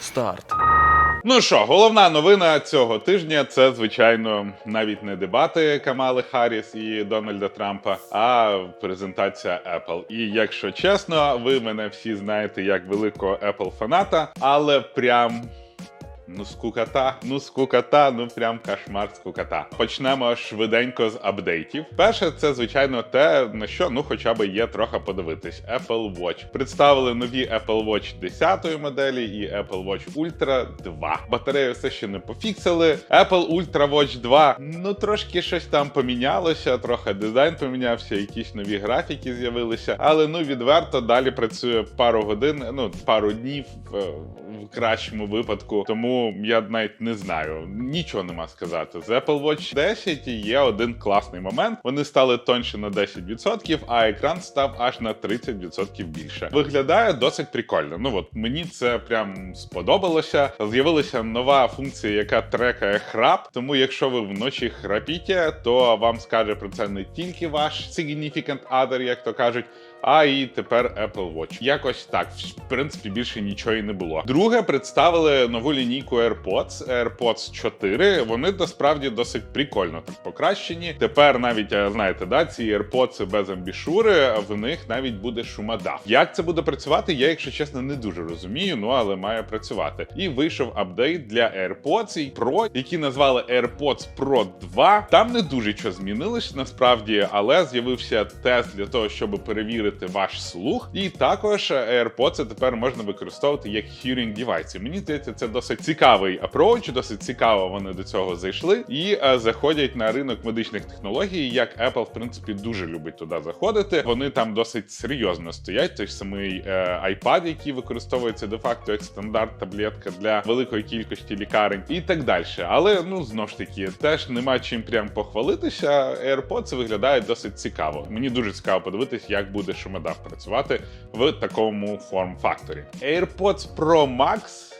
Старт. Ну що, головна новина цього тижня це, звичайно, навіть не дебати Камали Харріс і Дональда Трампа, а презентація Apple. І якщо чесно, ви мене всі знаєте як великого Apple фаната, але прям. Ну, скукота, ну скукота, ну прям кошмар скукота. Почнемо швиденько з апдейтів. Перше, це звичайно те, на що ну хоча б є трохи подивитись. Apple Watch. Представили нові Apple Watch 10 моделі і Apple Watch Ultra 2. Батарею все ще не пофіксили. Apple Ultra Watch 2, ну трошки щось там помінялося, трохи дизайн помінявся, якісь нові графіки з'явилися. Але ну відверто далі працює пару годин, ну пару днів в, в кращому випадку. Тому я навіть не знаю, нічого нема сказати. З Apple Watch 10 є один класний момент. Вони стали тоньше на 10%, а екран став аж на 30% більше. Виглядає досить прикольно. Ну от мені це прям сподобалося. З'явилася нова функція, яка трекає храп. Тому, якщо ви вночі храпіте, то вам скаже про це не тільки ваш significant other, як то кажуть. А і тепер Apple Watch. Якось так. В принципі, більше нічого і не було. Друге, представили нову лінійку AirPods, AirPods 4. Вони насправді досить прикольно так покращені. Тепер навіть е, знаєте, да, ці AirPods без амбішури, в них навіть буде шумодав. Як це буде працювати, я, якщо чесно, не дуже розумію, ну але має працювати. І вийшов апдейт для AirPods Pro, які назвали AirPods Pro 2. Там не дуже що змінилось насправді, але з'явився тест для того, щоб перевірити ваш слух. І також AirPods тепер можна використовувати як hearing device. Мені здається, це досить цікавий approach, досить цікаво вони до цього зайшли і е, заходять на ринок медичних технологій, як Apple, в принципі, дуже любить туди заходити. Вони там досить серйозно стоять. Той ж самий е, iPad, який використовується де-факто як стандарт таблетка для великої кількості лікарень, і так далі. Але ну знову ж таки, теж нема чим прям похвалитися. AirPods виглядає досить цікаво. Мені дуже цікаво подивитись, як буде шумодав працювати в такому форм-факторі. AirPods Pro Max.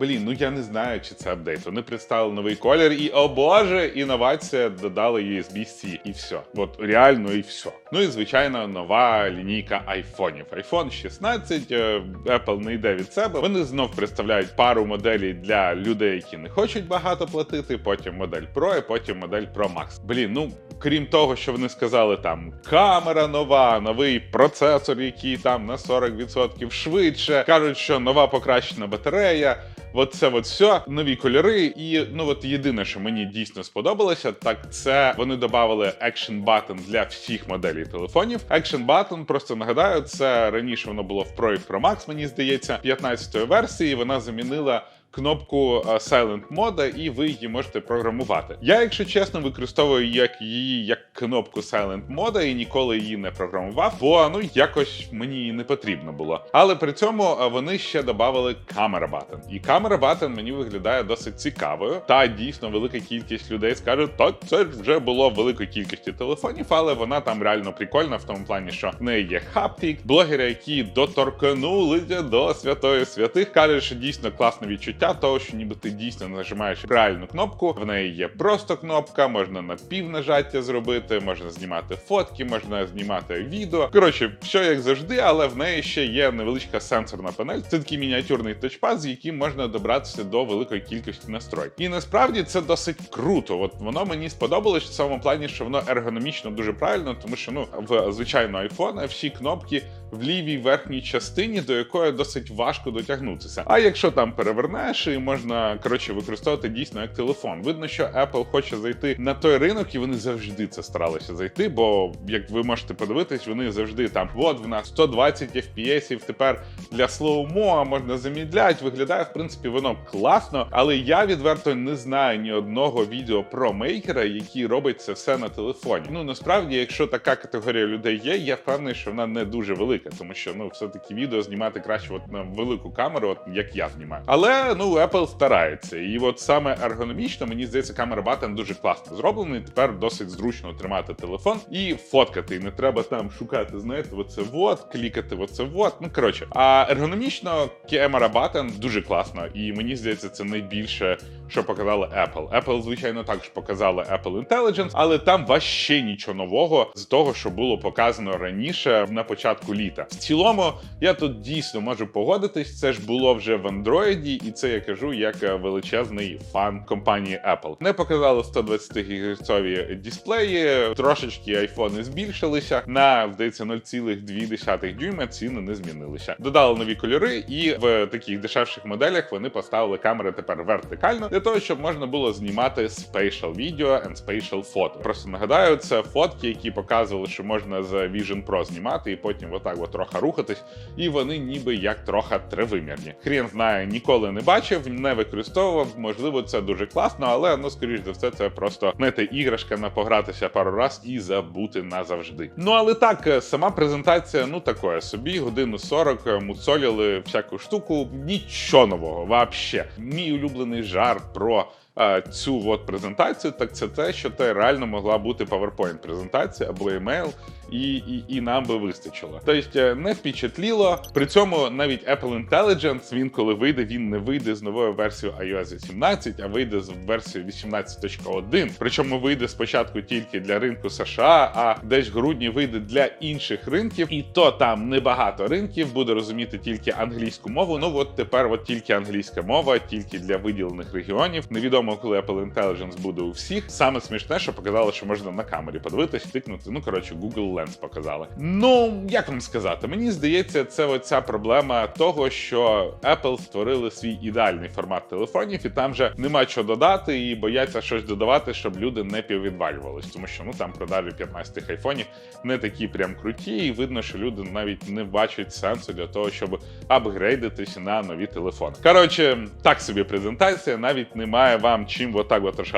Блін, ну я не знаю, чи це апдейт. Вони представили новий колір, і о боже, інновація додали USB-C, і все. От реально і все. Ну і звичайно, нова лінійка айфонів. iPhone 16, е, Apple не йде від себе. Вони знов представляють пару моделей для людей, які не хочуть багато платити. Потім модель Pro, і потім модель Pro Max. Блін, ну крім того, що вони сказали, там камера нова, новий процесор, який там на 40% швидше. кажуть, що нова покращена батарея. От це от все, нові кольори. І ну от єдине, що мені дійсно сподобалося, так це вони додали Action Button для всіх моделей телефонів. Action Button, просто нагадаю, це раніше воно було в Pro і Pro Max, мені здається, 15-ї версії. Вона замінила. Кнопку е, Silent мода, і ви її можете програмувати. Я, якщо чесно, використовую як її як кнопку Silent мода і ніколи її не програмував, бо ну якось мені її не потрібно було. Але при цьому е, вони ще додали камера батон. І камера батон мені виглядає досить цікавою. Та дійсно велика кількість людей скажуть, так це вже було в великій кількості телефонів, але вона там реально прикольна в тому плані, що в неї є хаптик, блогери, які доторкнулися до святої святих, кажуть, що дійсно класне відчуття того, що ніби ти дійсно нажимаєш правильну кнопку. В неї є просто кнопка, можна на півнажаття зробити, можна знімати фотки, можна знімати відео. Коротше, все як завжди, але в неї ще є невеличка сенсорна панель. Це такий мініатюрний тачпад, з яким можна добратися до великої кількості настройок. І насправді це досить круто. От воно мені сподобалось в цьому плані, що воно ергономічно дуже правильно, тому що ну в звичайно iPhone всі кнопки в лівій верхній частині, до якої досить важко дотягнутися. А якщо там перевернеш, і можна коротше використовувати дійсно як телефон. Видно, що Apple хоче зайти на той ринок, і вони завжди це старалися зайти. Бо як ви можете подивитись, вони завжди там от в нас 120 FPS, тепер для слоумо можна замідляти. Виглядає в принципі воно класно, але я відверто не знаю ні одного відео про мейкера, який робить це все на телефоні. Ну насправді, якщо така категорія людей є, я впевнений, що вона не дуже велика, тому що ну все таки відео знімати краще от на велику камеру, от як я знімаю. Але ну Apple старається, і от саме ергономічно мені здається, камера батон дуже класно зроблений. Тепер досить зручно тримати телефон і фоткати. І не треба там шукати, знаєте, оце вот, клікати, оце вот. Ну коротше, а ергономічно камера батон дуже класно, і мені здається, це найбільше, що показали Apple. Apple, звичайно, також показали Apple Intelligence, але там ваще нічого нового з того, що було показано раніше на початку літа. В цілому, я тут дійсно можу погодитись. Це ж було вже в Android, і це я кажу як е, величезний фан компанії Apple. Не показали 120 гігерцові дисплеї, трошечки айфони збільшилися на здається 0,2 дюйма. Ціни не змінилися. Додали нові кольори, і в таких дешевших моделях вони поставили камери тепер вертикально того, щоб можна було знімати spatial video and spatial photo. Просто нагадаю, це фотки, які показували, що можна з Vision Pro знімати, і потім отак от трохи рухатись, і вони ніби як трохи тривимірні. Хрін знає, ніколи не бачив, не використовував. Можливо, це дуже класно, але ну скоріш за все, це просто знаєте, іграшка на погратися пару раз і забути назавжди. Ну але так, е, сама презентація, ну такое собі, годину 40 е, муцоліли всяку штуку, нічого нового, вообще. Мій улюблений жарт про. е, Цю от презентацію, так це те, що це реально могла бути PowerPoint презентація або email, і, і, і нам би вистачило. Тобто е, не впечатліло. При цьому навіть Apple Intelligence, він коли вийде, він не вийде з новою версією iOS 18, а вийде з версією 18.1. Причому вийде спочатку тільки для ринку США, а десь в грудні вийде для інших ринків, і то там небагато ринків буде розуміти тільки англійську мову. Ну от тепер от тільки англійська мова, тільки для виділених регіонів. Невідомо, коли Apple Intelligence буде у всіх. Саме смішне, що показали, що можна на камері подивитись, тикнути. Ну коротше, Google Lens показали. Ну як вам сказати, мені здається, це оця проблема того, що Apple створили свій ідеальний формат телефонів, і там вже нема що додати, і бояться щось додавати, щоб люди не піввідвалювались. Тому що ну там продажі 15 айфонів не такі прям круті, і видно, що люди навіть не бачать сенсу для того, щоб апгрейдитись на нові телефони. Коротше, так собі презентація, навіть немає вам чим отак от аж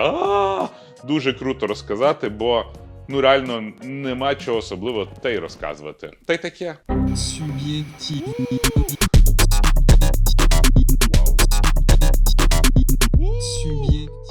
дуже круто розказати, бо. Ну, реально нема чого особливо та й розказувати. Та й таке. Субъективный.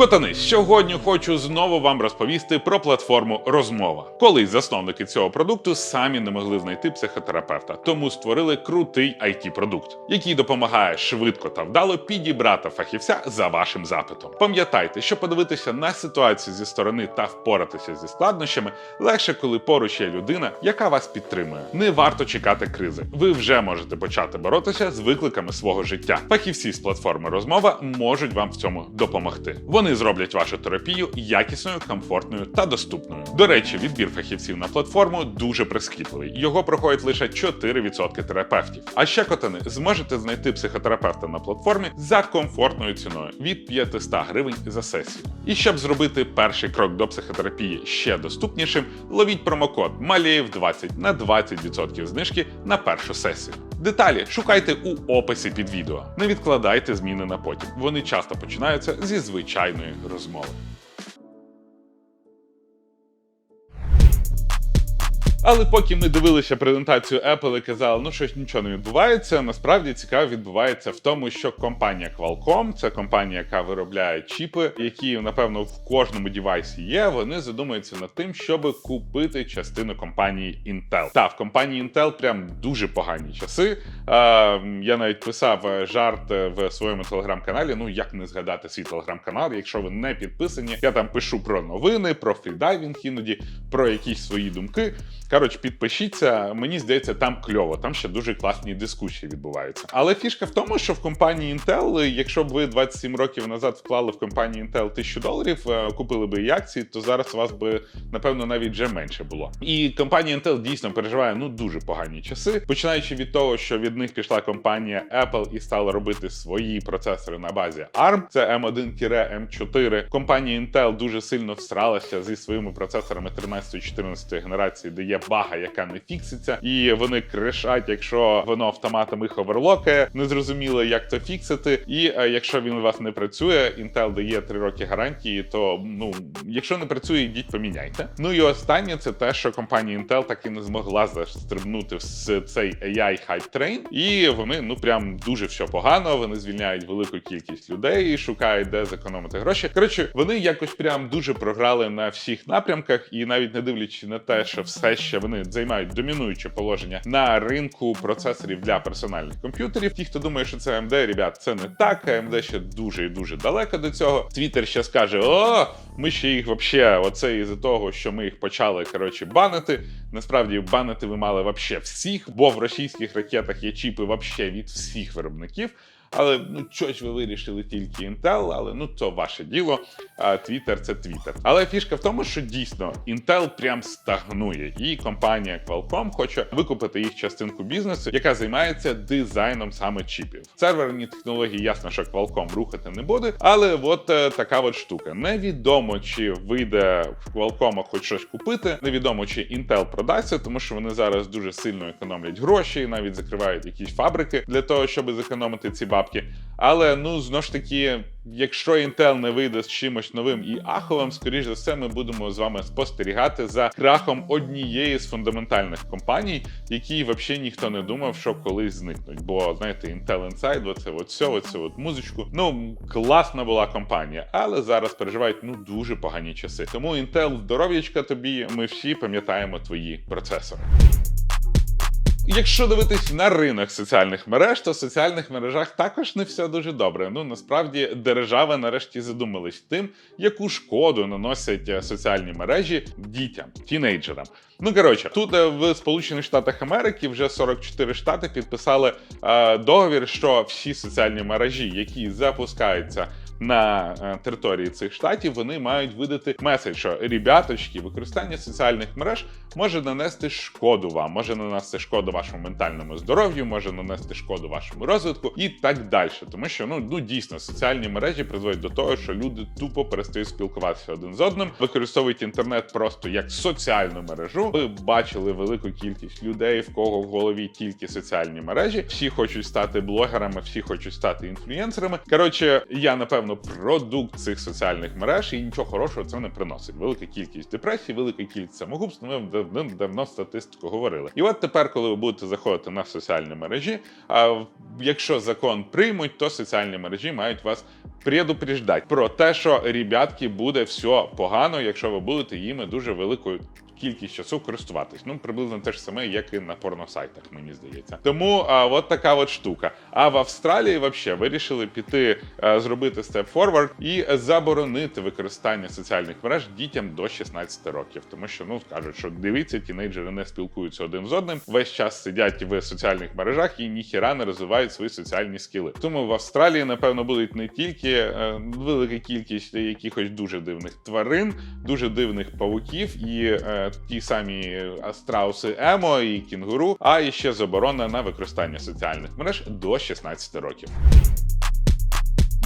Котани, сьогодні хочу знову вам розповісти про платформу Розмова. Колись засновники цього продукту самі не могли знайти психотерапевта, тому створили крутий it продукт який допомагає швидко та вдало підібрати фахівця за вашим запитом. Пам'ятайте, що подивитися на ситуацію зі сторони та впоратися зі складнощами легше, коли поруч є людина, яка вас підтримує. Не варто чекати кризи. Ви вже можете почати боротися з викликами свого життя. Фахівці з платформи розмова можуть вам в цьому допомогти. Вони зроблять вашу терапію якісною, комфортною та доступною. До речі, відбір фахівців на платформу дуже прискіпливий. Його проходить лише 4% терапевтів. А ще котани зможете знайти психотерапевта на платформі за комфортною ціною від 500 гривень за сесію. І щоб зробити перший крок до психотерапії ще доступнішим, ловіть промокод MALEєв20 на 20% знижки на першу сесію. Деталі шукайте у описі під відео. Не відкладайте зміни на потім. Вони часто починаються зі звичайної розмови. Але поки ми дивилися презентацію Apple і казали, ну щось нічого не відбувається. Насправді цікаво відбувається в тому, що компанія Qualcomm, це компанія, яка виробляє чіпи, які напевно в кожному девайсі є. Вони задумуються над тим, щоб купити частину компанії Intel. Та в компанії Intel прям дуже погані часи. Е, я навіть писав е, жарт е, в своєму телеграм-каналі. Ну як не згадати свій телеграм-канал, якщо ви не підписані, я там пишу про новини, про фрідайвінг іноді, про якісь свої думки. Коротше, підпишіться. Мені здається, там кльово, там ще дуже класні дискусії відбуваються. Але фішка в тому, що в компанії Intel, якщо б ви 27 років назад вклали в компанію Intel 1000 доларів, е, купили би і акції, то зараз у вас би напевно навіть вже менше було. І компанія Intel дійсно переживає ну дуже погані часи, починаючи від того, що від них пішла компанія Apple і стала робити свої процесори на базі ARM, це M1-M4. Компанія Intel дуже сильно всралася зі своїми процесорами 13-14 генерації, де є бага, яка не фікситься, і вони кришать, якщо воно автоматом їх оверлокає, незрозуміло, як то фіксити. І е, якщо він у вас не працює, Intel дає 3 роки гарантії, то ну якщо не працює, йдіть поміняйте. Ну і останнє це те, що компанія Intel так і не змогла застрибнути в цей AI hype train, і вони ну прям дуже все погано. Вони звільняють велику кількість людей, шукають де зекономити гроші. Коротше, вони якось прям дуже програли на всіх напрямках, і навіть не дивлячись на те, що все ще вообще вони займають домінуюче положення на ринку процесорів для персональних комп'ютерів. Ті, хто думає, що це AMD, ребят, це не так. AMD ще дуже і дуже далеко до цього. Twitter ще скаже: о, ми ще їх вообще, оце із-за того, що ми їх почали коротше банити. Насправді банити ви мали вообще всіх, бо в російських ракетах є чіпи вообще від всіх виробників. Але ну щось ви вирішили тільки Intel, але ну то ваше діло. Twitter це Twitter. Але фішка в тому, що дійсно Intel прям стагнує, і компанія Qualcomm хоче викупити їх частинку бізнесу, яка займається дизайном саме чіпів. Серверні технології, ясно, що Qualcomm рухати не буде, але от е, така от штука. Невідомо, чи вийде в Qualcomm хоч щось купити. Невідомо, чи Intel продасться, тому що вони зараз дуже сильно економлять гроші, навіть закривають якісь фабрики для того, щоб зекономити ці бабки. Але ну знову ж таки, якщо Intel не вийде з чимось новим і аховим, скоріш за все, ми будемо з вами спостерігати за крахом однієї з фундаментальних компаній, які взагалі ніхто не думав, що колись зникнуть. Бо знаєте, Intel Inside, оце от все, оце от музичку. Ну класна була компанія, але зараз переживають ну дуже погані часи. Тому Intel, здоров'ячка тобі. Ми всі пам'ятаємо твої процесори. Якщо дивитись на ринок соціальних мереж, то в соціальних мережах також не все дуже добре. Ну насправді держава нарешті задумались тим, яку шкоду наносять е, соціальні мережі дітям, тінейджерам. Ну коротше, тут е, в Сполучених Штатах Америки вже 44 штати підписали е, договір, що всі соціальні мережі, які запускаються на е, території цих штатів, вони мають видати меседж, що ребяточки, використання соціальних мереж може нанести шкоду вам, може нанести шкоду вашому ментальному здоров'ю, може нанести шкоду вашому розвитку і так далі. Тому що ну, ну дійсно соціальні мережі призводять до того, що люди тупо перестають спілкуватися один з одним, використовують інтернет просто як соціальну мережу. Ви бачили велику кількість людей, в кого в голові тільки соціальні мережі. Всі хочуть стати блогерами, всі хочуть стати інфлюєнсерами. Коротше, я напевно продукт цих соціальних мереж і нічого хорошого це не приносить. Велика кількість депресій, велика кількість самогубств. Давно давно статистику говорили. І от тепер, коли ви будете заходити на соціальні мережі, а якщо закон приймуть, то соціальні мережі мають вас предупреждати про те, що ребятки буде все погано, якщо ви будете їми дуже великою. Кількість часу користуватись. Ну, приблизно те ж саме, як і на порносайтах, мені здається. Тому а, от така от штука. А в Австралії взагалі вирішили піти а, зробити степ форвард і заборонити використання соціальних мереж дітям до 16 років. Тому що ну кажуть, що дивіться, тінейджери не спілкуються один з одним. Весь час сидять в соціальних мережах і ніхіра не розвивають свої соціальні скіли. Тому в Австралії, напевно, будуть не тільки е, велика кількість якихось дуже дивних тварин, дуже дивних павуків і. Е, ті самі страуси Емо і кінгуру, а і ще заборона на використання соціальних мереж до 16 років.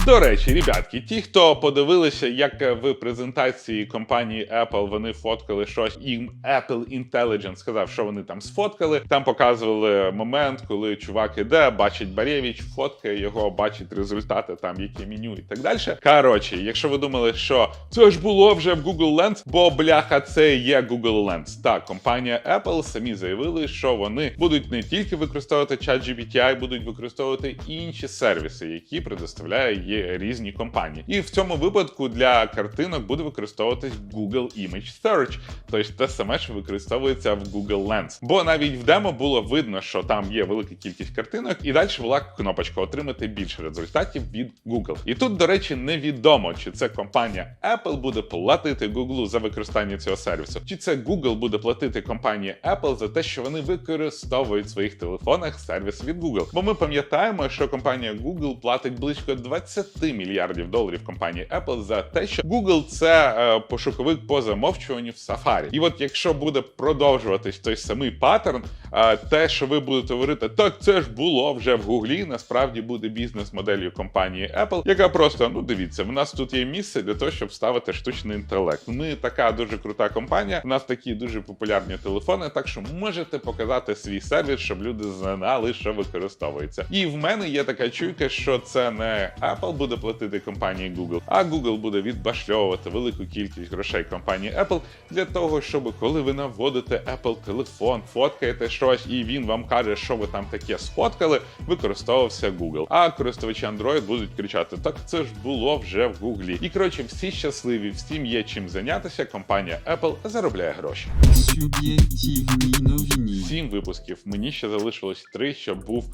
До речі, ребятки, ті, хто подивилися, як в презентації компанії Apple вони фоткали щось, їм Apple Intelligence сказав, що вони там сфоткали. Там показували момент, коли чувак іде, бачить Барєвіч, фоткає його, бачить результати, там яке меню і так далі. Коротше, якщо ви думали, що це ж було вже в Google Lens, бо бляха, це є Google Lens. Так, компанія Apple самі заявили, що вони будуть не тільки використовувати ChatGPT, а й будуть використовувати інші сервіси, які предоставляє різні компанії. І в цьому випадку для картинок буде використовуватись Google Image Search, тобто те саме, що використовується в Google Lens. Бо навіть в демо було видно, що там є велика кількість картинок, і далі була кнопочка отримати більше результатів від Google. І тут, до речі, невідомо, чи це компанія Apple буде платити Google за використання цього сервісу, чи це Google буде платити компанії Apple за те, що вони використовують в своїх телефонах сервіс від Google. Бо ми пам'ятаємо, що компанія Google платить близько 20 мільярдів доларів компанії Apple за те, що Google це е, пошуковик по замовчуванню в Safari. І от якщо буде продовжуватись той самий паттерн, е, те, що ви будете говорити, так це ж було вже в Гуглі, насправді буде бізнес-моделлю компанії Apple, яка просто ну дивіться, в нас тут є місце для того, щоб ставити штучний інтелект. Ми така дуже крута компанія. У нас такі дуже популярні телефони, так що можете показати свій сервіс, щоб люди знали, що використовується. І в мене є така чуйка, що це не Apple Apple буде платити компанії Google, а Google буде відбашльовувати велику кількість грошей компанії Apple для того, щоб коли ви наводите Apple телефон, фоткаєте щось, і він вам каже, що ви там таке сфоткали, використовувався Google. А користувачі Android будуть кричати: так це ж було вже в Google. І коротше, всі щасливі, всім є чим зайнятися. Компанія Apple заробляє гроші. Суб'єктивні новини. Сім випусків. Мені ще залишилось три, щоб був.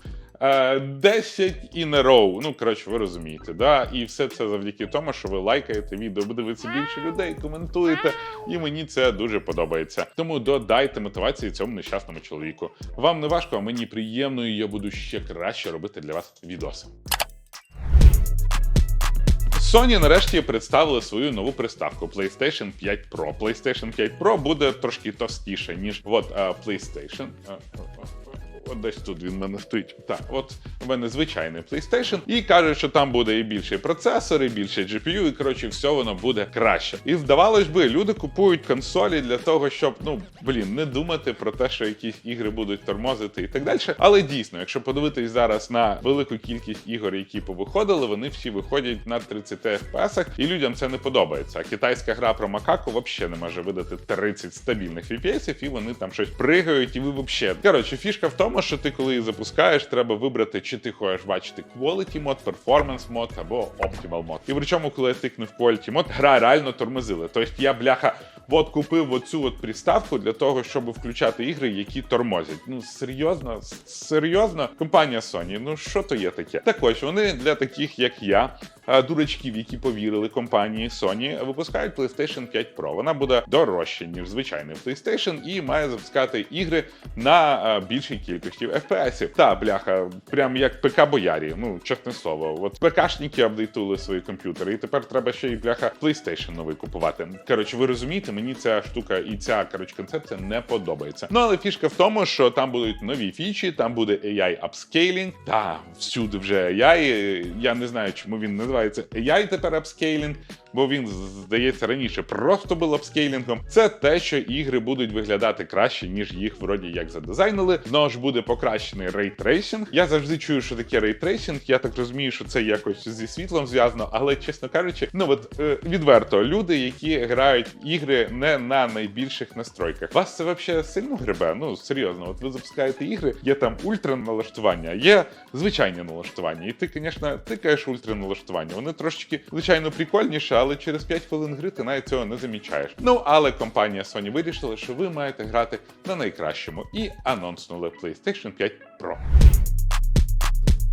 Е, 10 in a row. Ну, коротше, ви розумієте, да? І все це завдяки тому, що ви лайкаєте відео, буде дивитися більше людей, коментуєте, і мені це дуже подобається. Тому додайте мотивації цьому нещасному чоловіку. Вам не важко, а мені приємно, і я буду ще краще робити для вас відоси. Sony нарешті представили свою нову приставку PlayStation 5 Pro. PlayStation 5 Pro буде трошки товстіше, ніж от е, PlayStation. Десь тут він в мене стоїть. Так, от у мене звичайний PlayStation, і кажуть, що там буде і більший процесор, і більше GPU, і коротше, все воно буде краще. І здавалось би, люди купують консолі для того, щоб ну блін, не думати про те, що якісь ігри будуть тормозити і так далі. Але дійсно, якщо подивитись зараз на велику кількість ігор, які повиходили, вони всі виходять на 30 FPS, і людям це не подобається. А китайська гра про макаку взагалі не може видати 30 стабільних FPS, і вони там щось пригають, і ви взагалі. Коротше, фішка в тому, що ти коли її запускаєш, треба вибрати, чи ти хочеш бачити Quality мод, Performance мод або Optimal мод. І причому, коли я тикнув Quality мод, гра реально тормозила. Тобто я бляха. От купив оцю от приставку для того, щоб включати ігри, які тормозять. Ну серйозно, серйозно, компанія Sony, ну що то є таке? Так ось вони для таких, як я, дурачків, які повірили компанії Sony, випускають PlayStation 5 Pro. Вона буде дорожча, ніж звичайний PlayStation, і має запускати ігри на більшій кількості FPS. Та бляха, прям як ПК боярі. Ну чесне слово, от ПКшники апдейтули свої комп'ютери, і тепер треба ще й бляха PlayStation новий купувати. Коротше, ви розумієте, мені ця штука і ця коротше концепція не подобається. Ну але фішка в тому, що там будуть нові фічі, там буде AI upscaling. Та всюди вже AI. Я не знаю, чому він називається AI тепер upscaling, бо він здається раніше просто був апскейлінгом. Це те, що ігри будуть виглядати краще, ніж їх вроді як задизайнили. Знову ж буде покращений рейтрейсинг. Я завжди чую, що таке рейтрейсинг. Я так розумію, що це якось зі світлом зв'язано, але чесно кажучи, ну от е, відверто, люди, які грають ігри не на найбільших настройках. Вас це взагалі сильно гребе? Ну серйозно, от ви запускаєте ігри, є там ультра налаштування, є звичайні налаштування. І ти, звісно, тикаєш ультра налаштування. Вони трошечки, звичайно, прикольніші, але через 5 хвилин гри ти навіть цього не замічаєш. Ну але компанія Sony вирішила, що ви маєте грати на найкращому і анонснули PlayStation 5 Pro.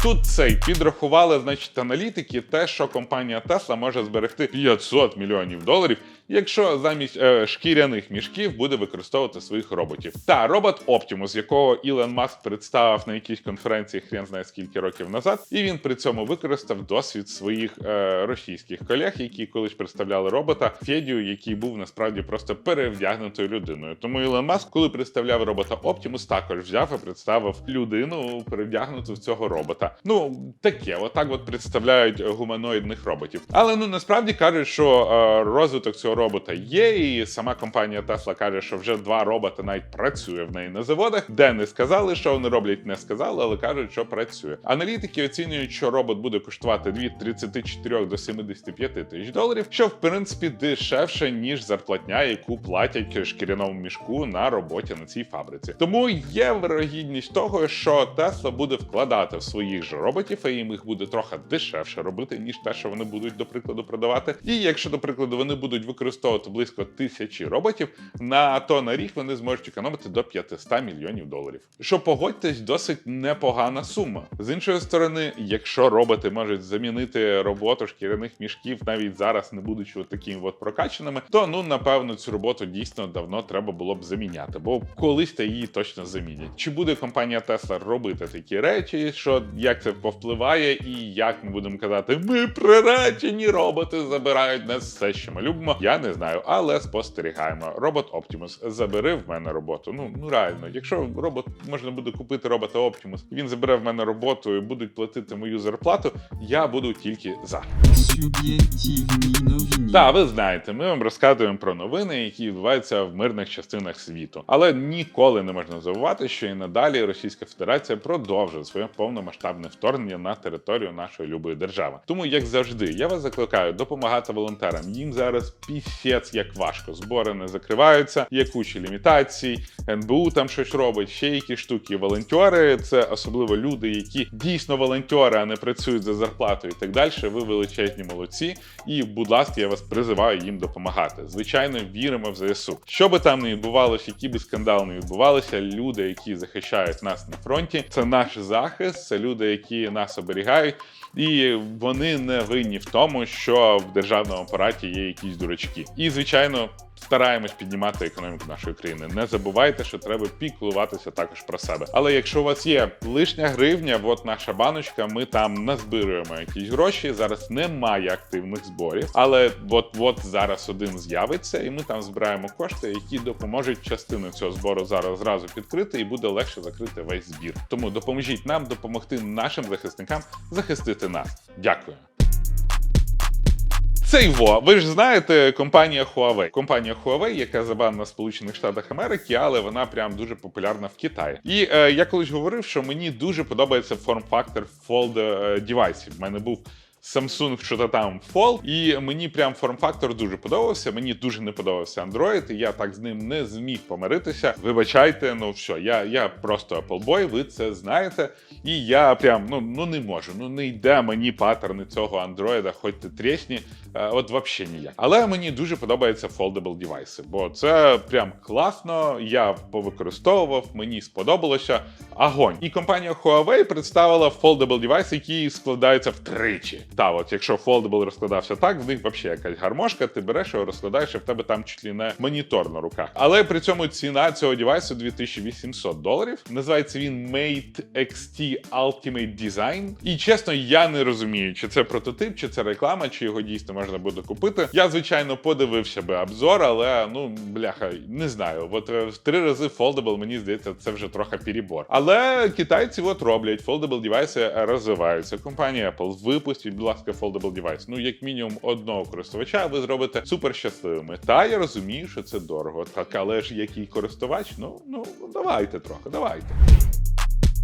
Тут цей підрахували, значить, аналітики, те, що компанія Tesla може зберегти 500 мільйонів доларів, якщо замість е, шкіряних мішків буде використовувати своїх роботів. Та робот Optimus, якого Ілон Маск представив на якійсь конференції, хрен знає скільки років назад, і він при цьому використав досвід своїх е, російських колег, які колись представляли робота Федю, який був насправді просто перевдягнутою людиною. Тому Ілон Маск, коли представляв робота Optimus, також взяв і представив людину перевдягнуту в цього робота. Ну таке, отак от представляють гуманоїдних роботів. Але ну насправді кажуть, що е, розвиток цього робота є, і сама компанія Tesla каже, що вже два роботи навіть працює в неї на заводах, де не сказали, що вони роблять, не сказали, але кажуть, що працює. Аналітики оцінюють, що робот буде коштувати від 34 до 75 тисяч доларів, що в принципі дешевше ніж зарплатня, яку платять шкіряному мішку на роботі на цій фабриці. Тому є вирогідність того, що Tesla буде вкладати в своїх же роботів, а їм їх буде трохи дешевше робити, ніж те, що вони будуть, до прикладу, продавати. І якщо, до прикладу, вони будуть використовувати близько тисячі роботів, на то на рік вони зможуть економити до 500 мільйонів доларів. Що погодьтесь, досить непогана сума. З іншої сторони, якщо роботи можуть замінити роботу шкіряних мішків, навіть зараз не будучи от такими от прокачаними, то ну напевно цю роботу дійсно давно треба було б заміняти, бо колись та її точно замінять. Чи буде компанія Tesla робити такі речі, що як це повпливає, і як ми будемо казати, ми приречені, роботи забирають нас все, що ми любимо. Я не знаю, але спостерігаємо. Робот Optimus забери в мене роботу. Ну ну реально, якщо робот можна буде купити робота Optimus, він забере в мене роботу і будуть платити мою зарплату, я буду тільки за. Та ви знаєте, ми вам розказуємо про новини, які відбуваються в мирних частинах світу. Але ніколи не можна забувати, що і надалі Російська Федерація продовжує своє повномасштабне вторгнення на територію нашої любої держави. Тому, як завжди, я вас закликаю допомагати волонтерам. Їм зараз пісець як важко. Збори не закриваються, є куча лімітацій. НБУ там щось робить, ще якісь штуки. Волонтери це особливо люди, які дійсно волонтери, а не працюють за зарплатою і так далі. Ви величезні молодці. І, будь ласка, я вас призиваю їм допомагати. Звичайно, віримо в ЗСУ. Що би там не відбувалося, які би скандали не відбувалися, люди, які захищають нас на фронті, це наш захист, це люди, які нас оберігають. І вони не винні в тому, що в державному апараті є якісь дурачки. І звичайно. Стараємось піднімати економіку нашої країни. Не забувайте, що треба піклуватися також про себе. Але якщо у вас є лишня гривня, от наша баночка, ми там назбируємо якісь гроші. Зараз немає активних зборів, але от от зараз один з'явиться, і ми там збираємо кошти, які допоможуть частину цього збору зараз зразу підкрити, і буде легше закрити весь збір. Тому допоможіть нам допомогти нашим захисникам захистити нас. Дякую. Цей во, ви ж знаєте, компанія Huawei. Компанія Huawei, яка забанена в Сполучених Штатах Америки, але вона прям дуже популярна в Китаї. І е, я колись говорив, що мені дуже подобається форм-фактор Fold е, девайсів. У мене був. Samsung що-то там Fold, і мені прям форм-фактор дуже подобався. Мені дуже не подобався Android, і я так з ним не зміг помиритися. Вибачайте, ну все, я, я просто Apple-бой, ви це знаєте. І я прям ну, ну не можу. Ну не йде мені паттерни цього Android, хоч ти трісні. Е, От вообще ніяк. Але мені дуже подобаються foldable девайси, бо це прям класно. Я повикористовував, мені сподобалося. Агонь. І компанія Huawei представила foldable девайс, який складається втричі. Та от, якщо foldable розкладався так, в них взагалі якась гармошка, ти береш його, розкладаєш, і в тебе там чуть ли не монітор на руках. Але при цьому ціна цього девайсу 2800 доларів. Називається він Mate XT Ultimate Design. І чесно, я не розумію, чи це прототип, чи це реклама, чи його дійсно можна буде купити. Я, звичайно, подивився би обзор, але ну бляха, не знаю. От е, в три рази foldable, мені здається, це вже трохи перебор. Але китайці от роблять foldable девайси розвиваються. Компанія Apple випустіть, будь ласка, foldable девайс. Ну, як мінімум, одного користувача ви зробите супер щасливими. Та я розумію, що це дорого. Так, але ж який користувач? Ну ну давайте трохи, давайте.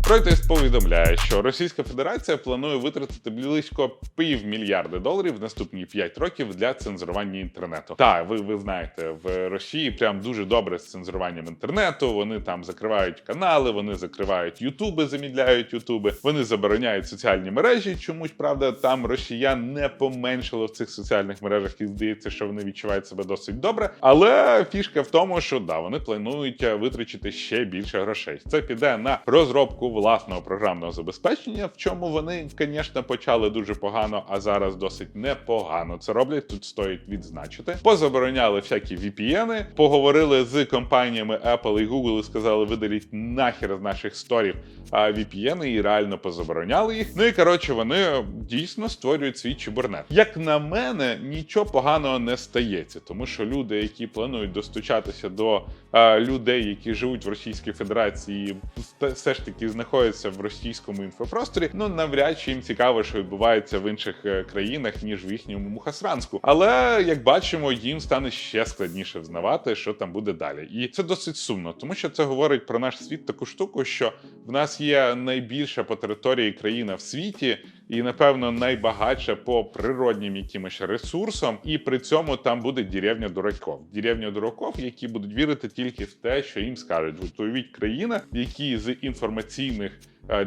Reuters повідомляє, що Російська Федерація планує витратити близько півмільярда доларів в наступні 5 років для цензурування інтернету. Так, ви, ви знаєте, в Росії прям дуже добре з цензуруванням інтернету. Вони там закривають канали, вони закривають Ютуби, замідляють Ютуби, вони забороняють соціальні мережі. Чомусь правда, там росіян не поменшало в цих соціальних мережах, і здається, що вони відчувають себе досить добре. Але фішка в тому, що да, вони планують е, витрачити ще більше грошей. Це піде на розробку власного програмного забезпечення, в чому вони, звісно, почали дуже погано, а зараз досить непогано це роблять. Тут стоїть відзначити. Позабороняли всякі VPN, поговорили з компаніями Apple і Google і сказали, видаліть нахер з наших сторів VPN і реально позабороняли їх. Ну і коротше, вони дійсно створюють свій чебурнет. Як на мене, нічого поганого не стається, тому що люди, які планують достучатися до а, людей, які живуть в Російській Федерації, все ж таки знаходяться в російському інфопросторі, ну навряд чи їм цікаво, що відбувається в інших е, країнах, ніж в їхньому Мухасранську. Але як бачимо, їм стане ще складніше взнавати, що там буде далі. І це досить сумно, тому що це говорить про наш світ таку штуку, що в нас є найбільша по території країна в світі. І напевно найбагатша по природнім якимось ресурсам, і при цьому там буде деревня дураков. Деревня дураков, які будуть вірити тільки в те, що їм скажуть. От уявіть країна, в якій з інформаційних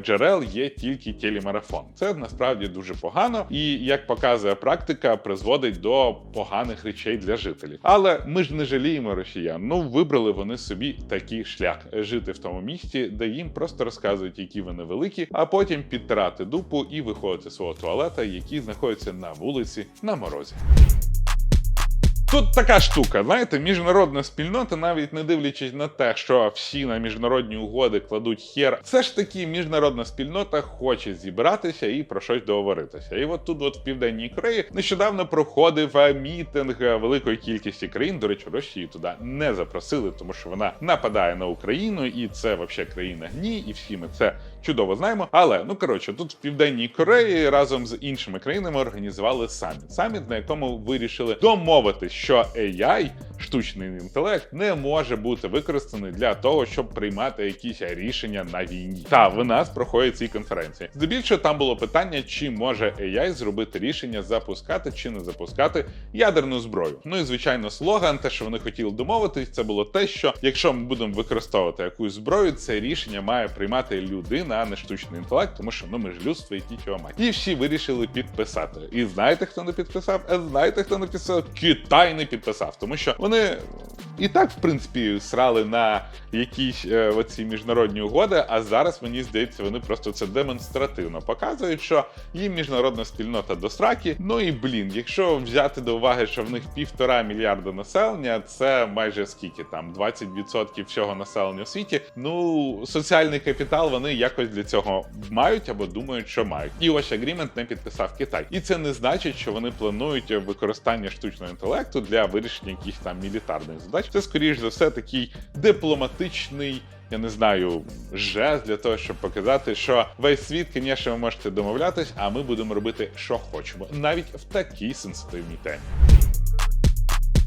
джерел є тільки телемарафон. Це насправді дуже погано, і як показує практика, призводить до поганих речей для жителів. Але ми ж не жаліємо росіян. Ну вибрали вони собі такий шлях жити в тому місті, де їм просто розказують, які вони великі, а потім підтирати дупу і виходити з свого туалета, який знаходиться на вулиці на морозі. Тут така штука, знаєте, міжнародна спільнота, навіть не дивлячись на те, що всі на міжнародні угоди кладуть хер, все ж таки міжнародна спільнота хоче зібратися і про щось договоритися. І от тут, от в південній Кореї, нещодавно проходив е, мітинг е, великої кількості країн. До речі, Росію туди не запросили, тому що вона нападає на Україну, і це взагалі країна гній, і всі ми це чудово знаємо. Але ну коротше, тут в південній Кореї разом з іншими країнами організували саміт. Саміт, на якому вирішили домовитись, що AI штучний інтелект не може бути використаний для того, щоб приймати якісь рішення на війні. Та в нас проходять ці конференції. Здебільшого там було питання, чи може AI зробити рішення запускати чи не запускати ядерну зброю. Ну і звичайно, слоган, те, що вони хотіли домовитись, це було те, що якщо ми будемо використовувати якусь зброю, це рішення має приймати людина, а не штучний інтелект, тому що ну ми ж людство і тічого мать. І всі вирішили підписати. І знаєте, хто не підписав? Е, Знаєте, хто не підписав? Китай не підписав, тому що вони і так, в принципі, срали на якісь е, оці міжнародні угоди. А зараз мені здається, вони просто це демонстративно показують, що їм міжнародна спільнота до сраки. Ну і блін, якщо взяти до уваги, що в них півтора мільярда населення, це майже скільки там 20% всього населення у світі. Ну соціальний капітал вони якось для цього мають або думають, що мають. І ось агрімент не підписав Китай. І це не значить, що вони планують використання штучного інтелекту для вирішення якихось там мілітарних задач. Це скоріш за все такий дипломатичний. Я не знаю, жест для того, щоб показати, що весь світ, звісно, ви можете домовлятись, а ми будемо робити, що хочемо, навіть в такій сенситивній темі.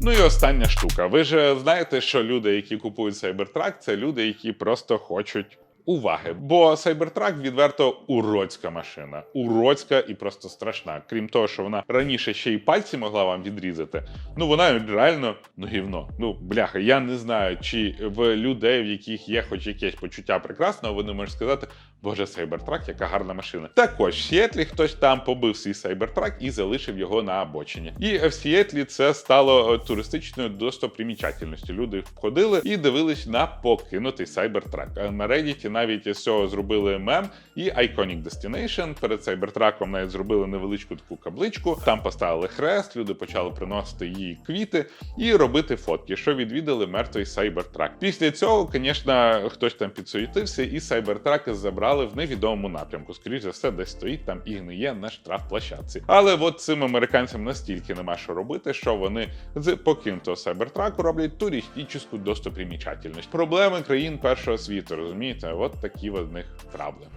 Ну і остання штука. Ви ж знаєте, що люди, які купують Cybertruck, це люди, які просто хочуть. Уваги, бо Cybertruck відверто уроцька машина, уроцька і просто страшна. Крім того, що вона раніше ще й пальці могла вам відрізати. Ну вона реально ну гівно. Ну бляха, я не знаю, чи в людей, в яких є хоч якесь почуття прекрасного, вони можуть сказати, боже, Cybertruck, яка гарна машина. Так ось в Сіетлі хтось там побив свій Cybertruck і залишив його на обочині. І в Сіетлі це стало е, туристичною достопримічательністю. Люди ходили і дивились на покинутий Cybertruck. Е, На Reddit навіть з цього зробили мем і Iconic Destination. Перед Cybertruckом навіть зробили невеличку таку кабличку. Там поставили хрест, люди почали приносити їй квіти і робити фотки, що відвідали мертвий Cybertruck. Після цього, звісно, хтось там підсуетився, і Cybertruck забрали в невідомому напрямку. Скоріше за все, десь стоїть там і гниє на штрафплощадці. Але от цим американцям настільки нема що робити, що вони з покинутого Cybertruck роблять туристичну достопримічательність. Проблеми країн першого світу, розумієте? От такі в них проблеми.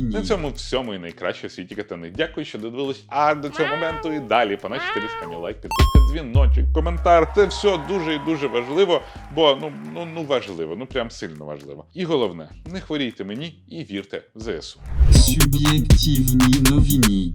На цьому всьому і найкраще в світі катани. Дякую, що додивились аж до цього моменту. І далі по нашій сторінкам лайк, підписка, дзвіночок, коментар. Це все дуже і дуже важливо, бо ну, ну, ну важливо, ну прям сильно важливо. І головне, не хворійте мені і вірте в ЗСУ. Суб'єктивні новини.